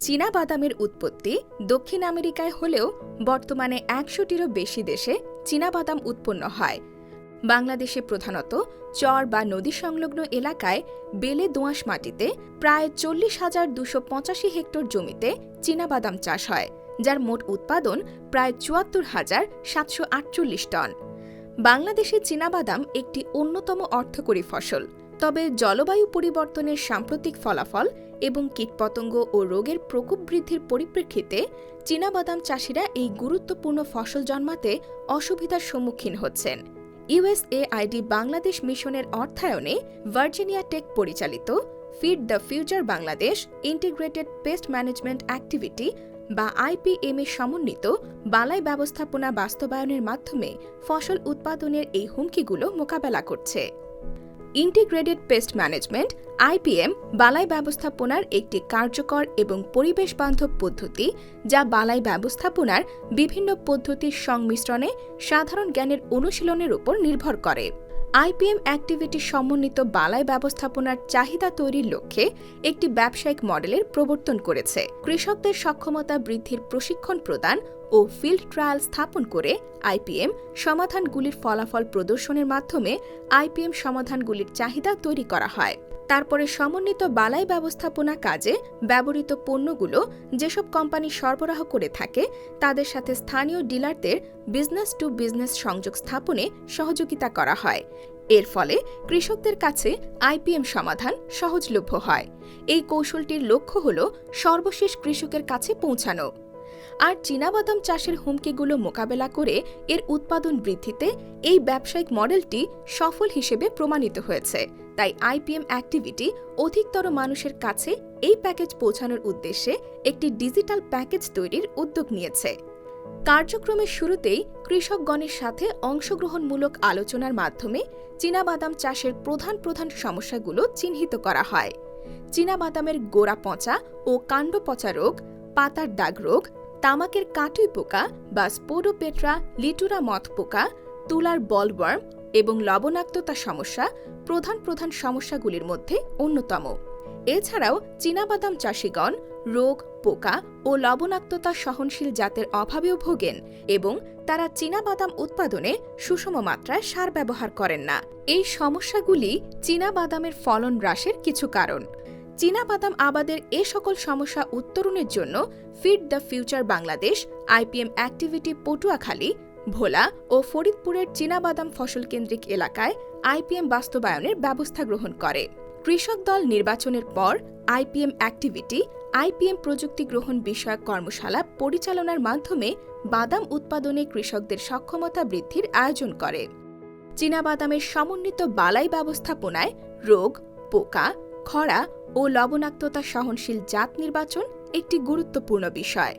চীনা বাদামের উৎপত্তি দক্ষিণ আমেরিকায় হলেও বর্তমানে একশোটিরও বেশি দেশে চীনা বাদাম উৎপন্ন হয়। বাংলাদেশে প্রধানত চর বা নদী সংলগ্ন এলাকায় বেলে দোঁয়াশ মাটিতে প্রায় চল্লিশ হাজার দুশো পঁচাশি হেক্টর জমিতে চীনাবাদাম চাষ হয়, যার মোট উৎপাদন প্রায় চুয়াত্তর হাজার সাতশো আটচল্লিশ টন। বাংলাদেশে চীনাবাদাম একটি অন্যতম অর্থকরী ফসল। তবে জলবায়ু পরিবর্তনের সাম্প্রতিক ফলাফল এবং কীটপতঙ্গ ও রোগের প্রকোপ বৃদ্ধির পরিপ্রেক্ষিতে চীনাবাদাম চাষিরা এই গুরুত্বপূর্ণ ফসল জন্মাতে অসুবিধার সম্মুখীন হচ্ছেন। ইউএসএআইডি বাংলাদেশ মিশনের অর্থায়নে ভার্জিনিয়া টেক পরিচালিত feed the future Bangladesh integrated pest management activity বা আইপিএম এর সমন্বিত বালাই ব্যবস্থাপনা বাস্তবায়নের মাধ্যমে ফসল উৎপাদনের এই হুমকিগুলো মোকাবেলা করছে। ইন্টিগ্রেটেড পেস্ট ম্যানেজমেন্ট আইপিএম বালাই ব্যবস্থাপনার একটি কার্যকর এবং পরিবেশ বান্ধব পদ্ধতি, যা বালাই ব্যবস্থাপনার বিভিন্ন পদ্ধতির সংমিশ্রণে সাধারণ জ্ঞানের অনুশীলনের উপর নির্ভর করে। আইপিএম অ্যাক্টিভিটি সমন্বিত বালাই ব্যবস্থাপনার চাহিদা তৈরির লক্ষ্যে একটি ব্যবসায়িক মডেলের প্রবর্তন করেছে। কৃষকদের সক্ষমতা বৃদ্ধির প্রশিক্ষণ প্রদান ও ফিল্ড ট্রায়াল স্থাপন করে আইপিএম সমাধানগুলির ফলাফল প্রদর্শনের মাধ্যমে আইপিএম সমাধানগুলির চাহিদা তৈরি করা হয়। তারপরে সমন্বিত বালাই ব্যবস্থাপনা কাজে ব্যবহৃত পণ্যগুলো যেসব কোম্পানি সরবরাহ করে থাকে, তাদের সাথে স্থানীয় ডিলারদের বিজনেস টু বিজনেস সংযোগ স্থাপনে সহযোগিতা করা হয়। এর ফলে কৃষকদের কাছে আইপিএম সমাধান সহজলভ্য হয়। এই কৌশলটির লক্ষ্য হল সর্বশেষ কৃষকের কাছে পৌঁছানো। আর চীনাবাদাম চাষের হুমকিগুলো মোকাবেলা করে এর উৎপাদন বৃদ্ধিতে এই ব্যবসায়িক মডেলটি সফল হিসেবে প্রমাণিত হয়েছে। তাই আইপিএম অ্যাক্টিভিটি অধিকতর মানুষের কাছে এই প্যাকেজ পৌঁছানোর উদ্দেশ্যে একটি ডিজিটাল প্যাকেজ তৈরির উদ্যোগ নিয়েছে। কার্যক্রমের শুরুতেই কৃষকগণের সাথে অংশগ্রহণমূলক আলোচনার মাধ্যমে চীনাবাদাম চাষের প্রধান প্রধান সমস্যাগুলো চিহ্নিত করা হয়। চীনাবাদামের গোড়া পচা ও কাণ্ড পচা রোগ, পাতার দাগ রোগ তামাকের কাটুই পোকা বা স্পোডোপেট্রা, লিটুরা মথ পোকা, তুলার বলওয়ার্ম এবং লবণাক্ততা সমস্যা প্রধান প্রধান সমস্যাগুলির মধ্যে অন্যতম। এছাড়াও চীনাবাদাম চাষিগণ রোগ, পোকা ও লবণাক্ততা সহনশীল জাতের অভাবেও ভোগেন এবং তারা চীনাবাদাম উৎপাদনে সুষম মাত্রায় সার ব্যবহার করেন না। এই সমস্যাগুলি চীনাবাদামের ফলন হ্রাসের কিছু কারণ। চীনাবাদাম আবাদের এ সকল সমস্যা উত্তরণের জন্য feed the future Bangladesh IPM activity Patuakhali, Bhola ও ফরিদপুরের চীনাবাদাম ফসল কেন্দ্রিক এলাকায় আইপিএম বাস্তবায়নের ব্যবস্থা গ্রহণ করে। কৃষক দল নির্বাচনের পর আইপিএম অ্যাক্টিভিটি আইপিএম প্রযুক্তি গ্রহণ বিষয়ক কর্মশালা পরিচালনার মাধ্যমে বাদাম উৎপাদনে কৃষকদের সক্ষমতা বৃদ্ধির আয়োজন করে। চীনাবাদামের সমন্বিত বালাই ব্যবস্থাপনায় রোগ, পোকা, খরা ও লবণাক্ততা সহনশীল জাত নির্বাচন একটি গুরুত্বপূর্ণ বিষয়।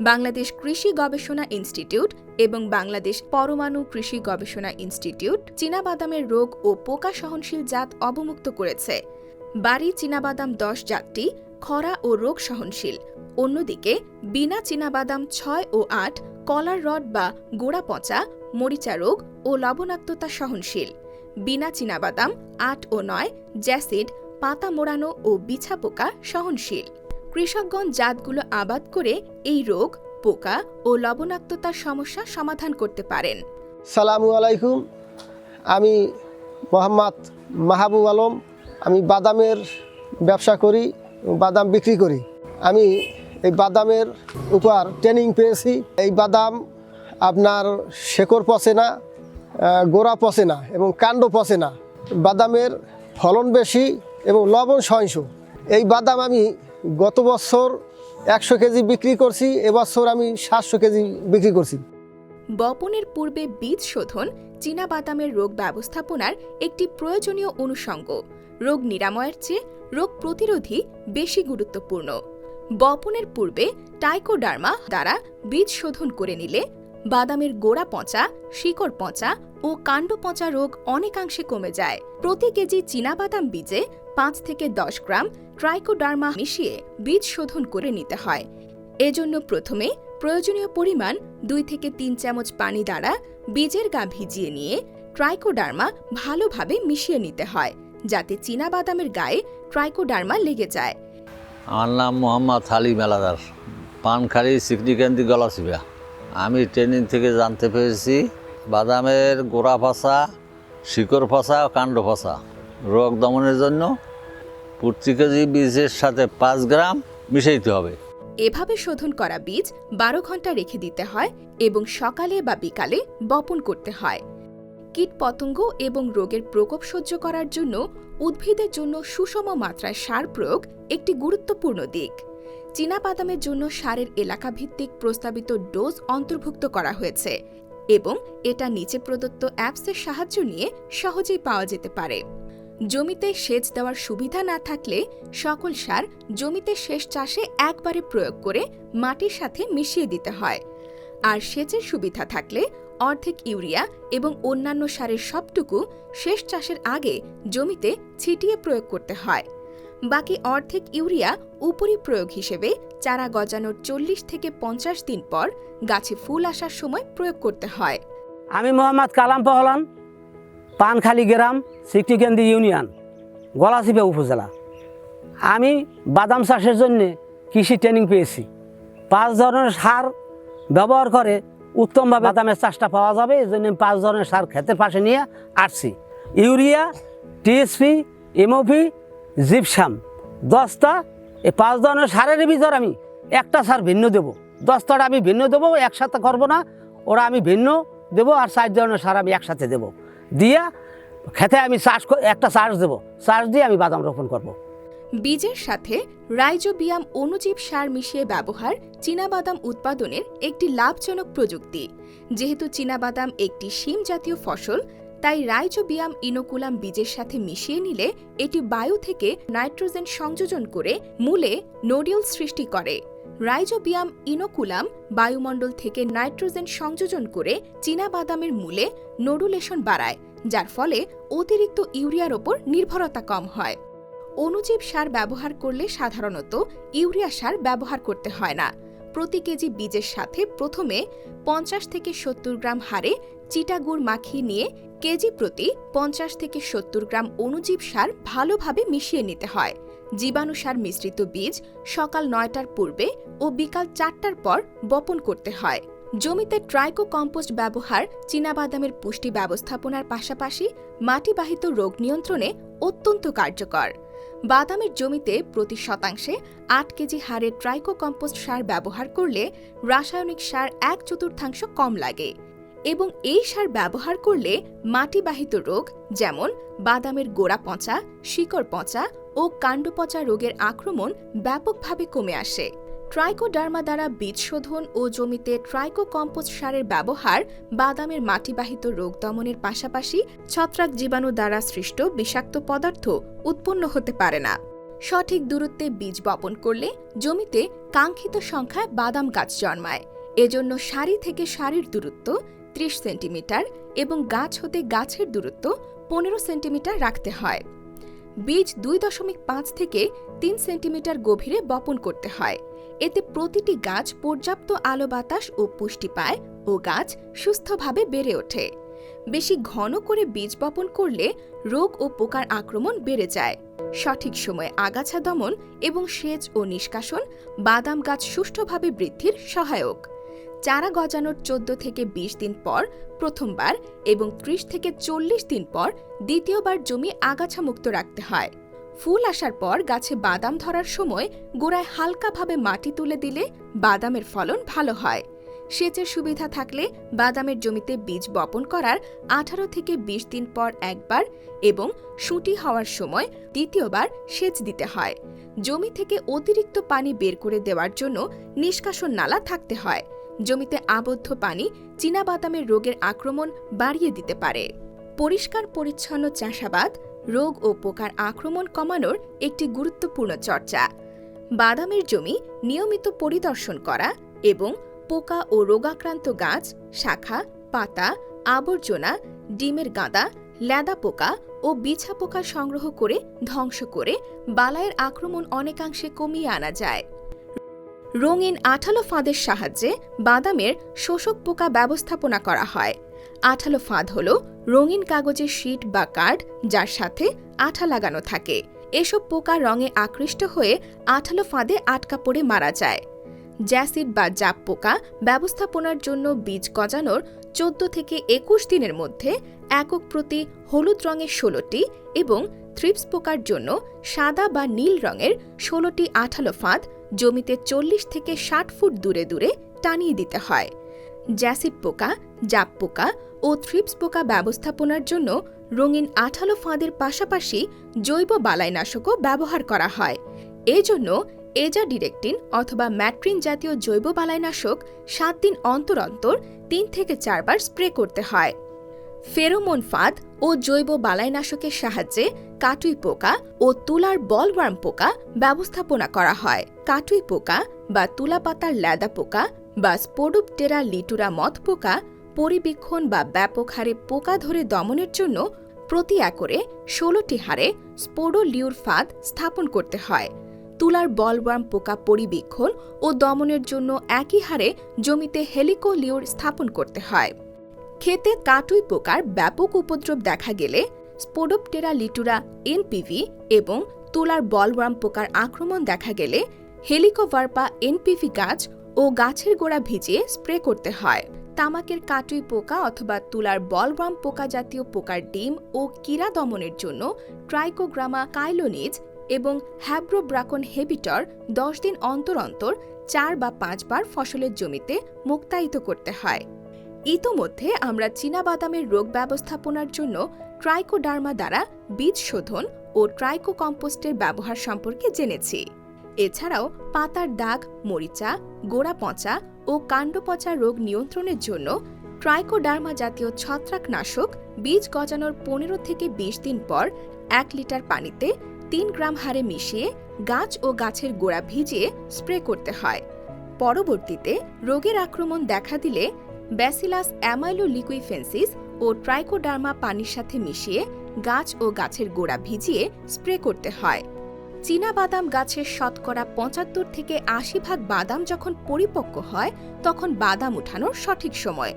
বাংলাদেশ কৃষি গবেষণা ইনস্টিটিউট এবং বাংলাদেশ পরমাণু কৃষি গবেষণা ইনস্টিটিউট চীনাবাদামের রোগ ও পোকা সহনশীল জাত অবমুক্ত করেছে। বাড়ি চীনাবাদাম দশ জাতটি খরা ও রোগ সহনশীল। অন্যদিকে বিনা চীনাবাদাম ছয় ও আট কলার রড বা গোড়া পচা, মরিচা রোগ ও লবণাক্ততা সহনশীল। বিনা চীনাবাদাম আট ও নয়, জ্যাসিড পাতা মোড়ানো ও বিছা পোকা সহনশীল। কৃষকগণ জাতগুলো আবাদ করে এই রোগ, পোকা ও লবণাক্ততার সমস্যা সমাধান করতে পারেন। সালামু আলাইকুম। আমি মোহাম্মদ মাহবুব আলম। আমি বাদামের ব্যবসা করি, বাদাম বিক্রি করি। আমি এই বাদামের উপর ট্রেনিং পেয়েছি। এই বাদাম আপনার শেকড় পচে না গোড়া পচে না এবং কাণ্ড পচে না। বাদামের ফলন বেশি এবং লবণ সহিংস। এই বাদাম আমি গত বছর একশো কেজি বিক্রি করছি, এবছর আমি সাতশো কেজি বিক্রি করছি। বপনের পূর্বে বীজ শোধন চীনাবাদামের রোগ ব্যবস্থাপনার একটি প্রয়োজনীয় অনুষঙ্গ। রোগ নিরাময়ের চেয়ে রোগ প্রতিরোধী বেশি গুরুত্বপূর্ণ। বপনের পূর্বে টাইকোডার্মা দ্বারা বীজ শোধন করে নিলে বাদামের গোড়া পচা, শিকড় পচা ও কাণ্ড পচা রোগ অনেকাংশে কমে যায়। প্রতি কেজি চীনাবাদাম বীজে পাঁচ থেকে দশ গ্রাম ট্রাইকোডার্মা মিশিয়ে বীজ শোধন করে নিতে হয়। এজন্য প্রথমে প্রয়োজনীয় পরিমাণ দুই থেকে তিন চামচ পানি দ্বারা বীজের গা ভিজিয়ে নিয়ে ট্রাইকোডার্মা ভালোভাবে মিশিয়ে নিতে হয়, যাতে চীনাবাদামের গায়ে ট্রাইকোডার্মা লেগে যায়। আমার নাম মোহাম্মদ হালি মেলাদার। পানখালি সিকনিকান্দি গলাচিপা আমি ট্রেনিং থেকে জানতে পেরেছি, বাদামের গোড়া ফাঁসা, শিকড় ফাঁসা, কাণ্ড ফাঁসা। রোগ দমনের জন্য প্রতি কেজি বীজের সাথে পাঁচ গ্রাম মিশাইতে হবে। এভাবে শোধন করা বীজ বারো ঘণ্টা রেখে দিতে হয় এবং সকালে বা বিকালে বপন করতে হয়। কীট পতঙ্গ এবং রোগের প্রকোপ সহ্য করার জন্য উদ্ভিদের জন্য সুষম মাত্রায় সার প্রয়োগ একটি গুরুত্বপূর্ণ দিক। চীনাবাদামের জন্য সারের এলাকা ভিত্তিক প্রস্তাবিত ডোজ অন্তর্ভুক্ত করা হয়েছে এবং এটা নিচে প্রদত্ত অ্যাপসের সাহায্য নিয়ে সহজেই পাওয়া যেতে পারে। জমিতে সেচ দেওয়ার সুবিধা না থাকলে সকল সার জমিতে শেষ চাষে একবারে প্রয়োগ করে মাটির সাথে মিশিয়ে দিতে হয়। আর সেচের সুবিধা থাকলে অর্ধেক ইউরিয়া এবং অন্যান্য সারের সবটুকু শেষ চাষের আগে জমিতে ছিটিয়ে প্রয়োগ করতে হয়। বাকি অর্ধেক ইউরিয়া উপরি প্রয়োগ হিসেবে চারা গজানোর চল্লিশ থেকে পঞ্চাশ দিন পর গাছে ফুল আসার সময় প্রয়োগ করতে হয়। আমি মোহাম্মদ কালাম পহলান, পানখালি গ্রাম সিকটিকেন্দি ইউনিয়ন, গলাচিপা উপজেলা। আমি বাদাম চাষের জন্য কৃষি ট্রেনিং পেয়েছি। পাঁচ ধরনের সার ব্যবহার করে উত্তমভাবে বাদামের চাষটা পাওয়া যাবে এই জন্য পাঁচ ধরনের সার ক্ষেতের পাশে নিয়ে আসছি। ইউরিয়া, টিএসপি, এমওপি জিপসাম দশটা এই পাঁচ ধরনের সারের ভিতর আমি একটা সার ভিন্ন দেবো। দশটাটা আমি ভিন্ন দেবো, একসাথে করব না। ওরা আমি ভিন্ন দেবো আর চার ধরনের সার আমি একসাথে দেবো। দিয়া খেতে আমি চাষ একটা চাষ দেবো। চাষ দিয়ে আমি বাদাম রোপণ করব। বীজের সাথে রাইজোবিয়াম অণুজীব সার মিশিয়ে ব্যবহার চীনাবাদাম উৎপাদনের একটি লাভজনক প্রযুক্তি। যেহেতু চীনাবাদাম একটি শিম জাতীয় ফসল তাই রাইজোবিয়াম ইনোকুলাম বীজের সাথে মিশিয়ে নিলে এটি বায়ু থেকে নাইট্রোজেন সংযোজন করে মূলে নোডিউল সৃষ্টি করে। রাইজোবিয়াম ইনোকুলাম বায়ুমণ্ডল থেকে নাইট্রোজেন সংযোজন করে চীনাবাদামের মূলে নোডুলেশন বাড়ায়, যার ফলে অতিরিক্ত ইউরিয়ার ওপর নির্ভরতা কম হয়। অণুজীব সার ব্যবহার করলে সাধারণত ইউরিয়া সার ব্যবহার করতে হয় না। প্রতি কেজি বীজের সাথে প্রথমে পঞ্চাশ থেকে সত্তর গ্রাম হারে চিটাগুড় মাখিয়ে নিয়ে কেজি প্রতি পঞ্চাশ থেকে সত্তর গ্রাম অণুজীব সার ভালোভাবে মিশিয়ে নিতে হয়। জীবাণু সার মিশ্রিত বীজ সকাল নয়টার পূর্বে ও বিকাল চারটার পর বপন করতে হয়। জমিতে ট্রাইকো কম্পোস্ট ব্যবহার চীনাবাদামের পুষ্টি ব্যবস্থাপনার পাশাপাশি মাটিবাহিত রোগ নিয়ন্ত্রণে অত্যন্ত কার্যকর। বাদামের জমিতে প্রতি শতাংশে আট কেজি হারে ট্রাইকো কম্পোস্ট সার ব্যবহার করলে রাসায়নিক সার এক চতুর্থাংশ কম লাগে। এবং এই সার ব্যবহার করলে মাটিবাহিত রোগ যেমন বাদামের গোড়া পচা, শিকড় পচা ও কাণ্ড পচা রোগের আক্রমণ ব্যাপকভাবে কমে আসে। ট্রাইকোডার্মা দ্বারা বীজ শোধন ও জমিতে ট্রাইকো কম্পোস্ট সারের ব্যবহার বাদামের মাটিবাহিত রোগ দমনের পাশাপাশি ছত্রাক জীবাণু দ্বারা সৃষ্ট বিষাক্ত পদার্থ উৎপন্ন হতে পারে না। সঠিক দূরত্বে বীজ বপন করলে জমিতে কাঙ্ক্ষিত সংখ্যায় বাদাম গাছ জন্মায়। এজন্য সারি থেকে সারির দূরত্ব ত্রিশ সেন্টিমিটার এবং গাছ হতে গাছের দূরত্ব পনেরো সেন্টিমিটার রাখতে হয়। বীজ দুই দশমিক পাঁচ থেকে তিন সেন্টিমিটার গভীরে বপন করতে হয়। এতে প্রতিটি গাছ পর্যাপ্ত আলো বাতাস ও পুষ্টি পায় ও গাছ সুস্থভাবে বেড়ে ওঠে। বেশি ঘন করে বীজ বপন করলে রোগ ও পোকার আক্রমণ বেড়ে যায়। সঠিক সময়ে আগাছা দমন এবং সেচ ও নিষ্কাশন বাদাম গাছ সুষ্ঠুভাবে বৃদ্ধির সহায়ক। চারা গজানোর চোদ্দ থেকে ২০ দিন পর প্রথমবার এবং ত্রিশ থেকে চল্লিশ দিন পর দ্বিতীয়বার জমি আগাছামুক্ত রাখতে হয়। ফুল আসার পর গাছে বাদাম ধরার সময় গোড়ায় হালকাভাবে মাটি তুলে দিলে বাদামের ফলন ভালো হয়। সেচের সুবিধা থাকলে বাদামের জমিতে বীজ বপন করার আঠারো থেকে ২০ দিন পর একবার এবং শুঁটি হওয়ার সময় দ্বিতীয়বার সেচ দিতে হয়। জমি থেকে অতিরিক্ত পানি বের করে দেওয়ার জন্য নিষ্কাশন নালা থাকতে হয়। জমিতে আবদ্ধ পানি চীনাবাদামের রোগের আক্রমণ বাড়িয়ে দিতে পারে। পরিষ্কার পরিচ্ছন্ন চাষাবাদ, রোগ ও পোকার আক্রমণ কমানোর একটি গুরুত্বপূর্ণ চর্চা। বাদামের জমি নিয়মিত পরিদর্শন করা এবং পোকা ও রোগাক্রান্ত গাছ, শাখা, পাতা, আবর্জনা, ডিমের গাঁদা, ল্যাদা পোকা ও বিছা পোকা সংগ্রহ করে ধ্বংস করে বালায়ের আক্রমণ অনেকাংশে কমিয়ে আনা যায়। রঙিন আঠালো ফাঁদের সাহায্যে বাদামের শোষক পোকা ব্যবস্থাপনা করা হয়। আঠালো ফাঁদ হল রঙিন কাগজের শীট বা কার্ড যার সাথে আঠা লাগানো থাকে। এসব পোকা রঙে আকৃষ্ট হয়ে আঠালো ফাঁদে আটকা পড়ে মারা যায়। জ্যাসিড বা জাপ পোকা ব্যবস্থাপনার জন্য বীজ গজানোর চোদ্দ থেকে একুশ দিনের মধ্যে একক প্রতি হলুদ রঙের ষোলোটি এবং থ্রিপস পোকার জন্য সাদা বা নীল রঙের ষোলোটি আঠালো ফাঁদ জমিতে চল্লিশ থেকে ষাট ফুট দূরে দূরে টানিয়ে দিতে হয়। জ্যাসিড পোকা, জাপ পোকা ও থ্রিপস পোকা ব্যবস্থাপনার জন্য রঙিন আঠালো ফাঁদের পাশাপাশি জৈব বালাইনাশকও ব্যবহার করা হয়। এজন্য এজা ডিরেক্টিন অথবা ম্যাট্রিন জাতীয় জৈব বালাইনাশক সাত দিন অন্তর অন্তর তিন থেকে চারবার স্প্রে করতে হয়। ফেরোমোন ফাঁদ ও জৈব বালাইনাশকের সাহায্যে কাটুই পোকা ও তুলার বলওয়ার্ম পোকা ব্যবস্থাপনা করা হয়। কাটুই পোকা বা তুলা পাতার ল্যাদা পোকা বা স্পোডুপটেরা লিটুরা মথ পোকা পরিবীক্ষণ বা ব্যাপক হারে পোকা ধরে দমনের জন্য প্রতি একরে ষোলোটি হারে স্পোডোলিউর ফাঁদ স্থাপন করতে হয়। তুলার বলওয়ার্ম পোকা পরিবীক্ষণ ও দমনের জন্য একই হারে জমিতে হেলিকোলিউর স্থাপন করতে হয়। ক্ষেতে কাটুই পোকার ব্যাপক উপদ্রব দেখা গেলে স্পোডোপটেরা লিটুরা, এনপিভি এবং তুলার বলওয়ার্ম পোকার আক্রমণ দেখা গেলে হেলিকোভার্পা, এনপিভি গাছ ও গাছের গোড়া ভিজিয়ে স্প্রে করতে হয়। তামাকের কাটুই পোকা অথবা তুলার বলওয়ার্ম পোকা জাতীয় পোকার ডিম ও কীরা দমনের জন্য ট্রাইকোগ্রামা কাইলোনিজ এবং হ্যাব্রোব্রাকন হেবিটর দশ দিন অন্তর অন্তর চার বা পাঁচবার ফসলের জমিতে মুক্তায়িত করতে হয়। ইতোমধ্যে আমরা চীনাবাদামের রোগ ব্যবস্থাপনার জন্য ট্রাইকোডার্মা দ্বারা বীজ শোধন ও ট্রাইকো কম্পোস্টের ব্যবহার সম্পর্কে জেনেছি। এছাড়াও পাতার দাগ, মরিচা, গোড়া পচা ও কাণ্ড পচা রোগ নিয়ন্ত্রণের জন্য ট্রাইকোডার্মা জাতীয় ছত্রাকনাশক বীজ গজানোর পনেরো থেকে বিশ দিন পর এক লিটার পানিতে তিন গ্রাম হারে মিশিয়ে গাছ ও গাছের গোড়া ভিজিয়ে স্প্রে করতে হয়। পরবর্তীতে রোগের আক্রমণ দেখা দিলে ব্যাসিলাস অ্যামাইলো লিকুইফেন্সিস ও ট্রাইকোডার্মা পানির সাথে মিশিয়ে গাছ ও গাছের গোড়া ভিজিয়ে স্প্রে করতে হয়। চীনা বাদাম গাছের শতকরা পঁচাত্তর থেকে আশি ভাগ বাদাম যখন পরিপক্ক হয়, তখন বাদাম উঠানোর সঠিক সময়।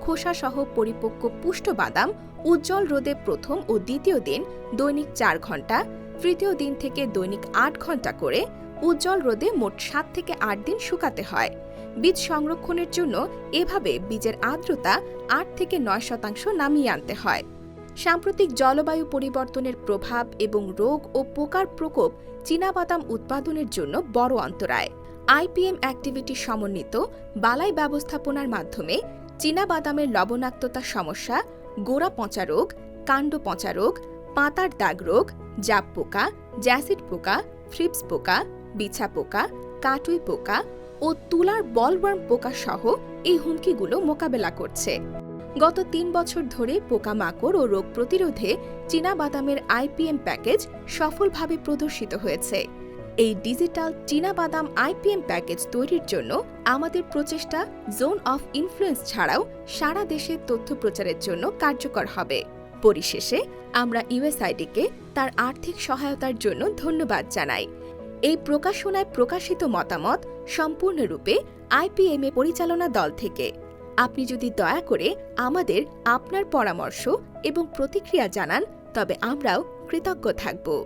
খোসাসহ পরিপক্ক পুষ্ট বাদাম উজ্জ্বল রোদে প্রথম ও দ্বিতীয় দিন দৈনিক চার ঘণ্টা, তৃতীয় দিন থেকে দৈনিক আট ঘণ্টা করে উজ্জ্বল রোদে মোট সাত থেকে আট দিন শুকাতে হয়। বীজ সংরক্ষণের জন্য এভাবে বীজের আর্দ্রতা আট থেকে নয় শতাংশ নামিয়ে আনতে হয়। সাম্প্রতিক জলবায়ু পরিবর্তনের প্রভাব এবং রোগ ও পোকার প্রকোপ চীনাবাদাম উৎপাদনের জন্য বড় অন্তরায়। আইপিএম অ্যাক্টিভিটি সমন্বিত বালাই ব্যবস্থাপনার মাধ্যমে চীনাবাদামের লবণাক্ততা সমস্যা, গোড়া পচা রোগ, কাণ্ড পচা রোগ, পাতার দাগ রোগ জাপ পোকা, জ্যাসিড পোকা, ফ্রিপস পোকা, বিছা পোকা, কাটুই পোকা ও তুলার বলওয়ার্ম পোকা সহ এই হুমকিগুলো মোকাবেলা করছে। গত তিন বছর ধরে পোকামাকড় ও রোগ প্রতিরোধে চীনাবাদামের আইপিএম প্যাকেজ সফলভাবে প্রদর্শিত হয়েছে। এই ডিজিটাল চীনাবাদাম আইপিএম প্যাকেজ তৈরির জন্য আমাদের প্রচেষ্টা জোন অফ ইনফ্লুয়েন্স ছাড়াও সারা দেশে তথ্য প্রচারের জন্য কার্যকর হবে। পরিশেষে আমরা ইউএসআইডিকে তার আর্থিক সহায়তার জন্য ধন্যবাদ জানাই। এই প্রকাশনায় প্রকাশিত মতামত সম্পূর্ণরূপে আইপিএমএ পরিচালনা দল থেকে। আপনি যদি দয়া করে আমাদের আপনার পরামর্শ এবং প্রতিক্রিয়া জানান, তবে আমরাও কৃতজ্ঞ থাকব।